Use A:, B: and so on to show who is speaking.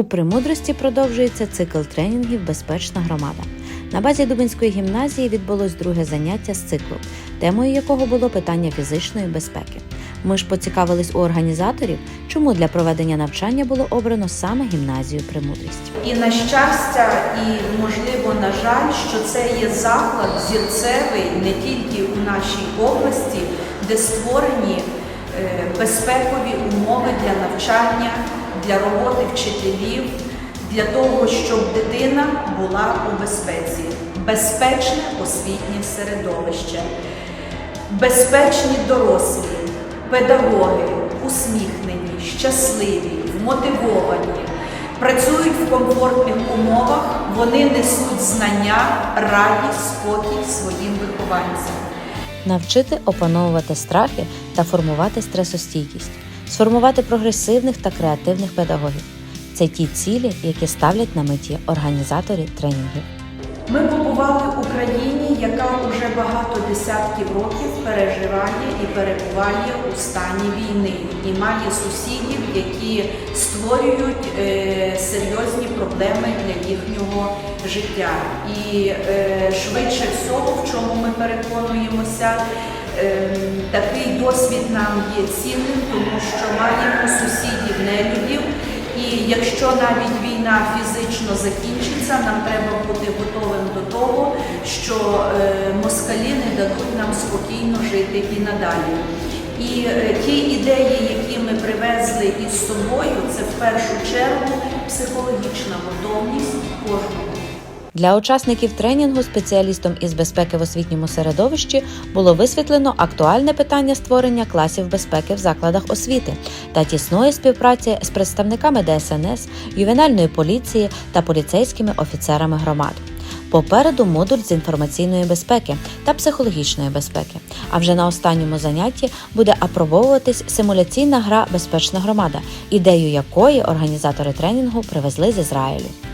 A: У Примудрості продовжується цикл тренінгів Безпечна громада. На базі Дубинської гімназії відбулось друге заняття з циклу, темою якого було питання фізичної безпеки. Ми ж поцікавились у організаторів, чому для проведення навчання було обрано саме гімназію Примудрість.
B: І на щастя, і можливо, на жаль, що це є заклад зірцевий не тільки у нашій області, де створені е, безпекові умови для навчання, для роботи вчителів, для того, щоб дитина була у безпеці, безпечне освітнє середовище, безпечні дорослі, педагоги, усміхнені, щасливі, вмотивовані, працюють в комфортних умовах, вони несуть знання, радість, спокій своїм вихованцям.
A: Навчити опановувати страхи та формувати стресостійкість, сформувати прогресивних та креативних педагогів. Це ті цілі, які ставлять на меті організатори тренінгів.
B: Ми побували в Україні, яка вже багато десятків років переживає і перебуває у стані війни і має сусідів, які створюють е, серйозні проблеми для їхнього життя. І е, швидше всього, в чому ми переконуємося, такий досвід нам є цінним, тому що маємо сусідів нелюдів. І якщо навіть війна фізично закінчиться, нам треба бути готовим до того, що е, москалі не дадуть нам спокійно жити і надалі. І е, ті ідеї, які ми привезли із собою, це в першу чергу психологічна готовність кожного.
A: Для учасників тренінгу спеціалістом із безпеки в освітньому середовищі було висвітлено актуальне питання створення класів безпеки в закладах освіти та тісної співпраці з представниками ДСНС, ювенальної поліції та поліцейськими офіцерами громад. Попереду модуль з інформаційної безпеки та психологічної безпеки. А вже на останньому занятті буде апробовуватись симуляційна гра Безпечна громада, ідею якої організатори тренінгу привезли з Ізраїлю.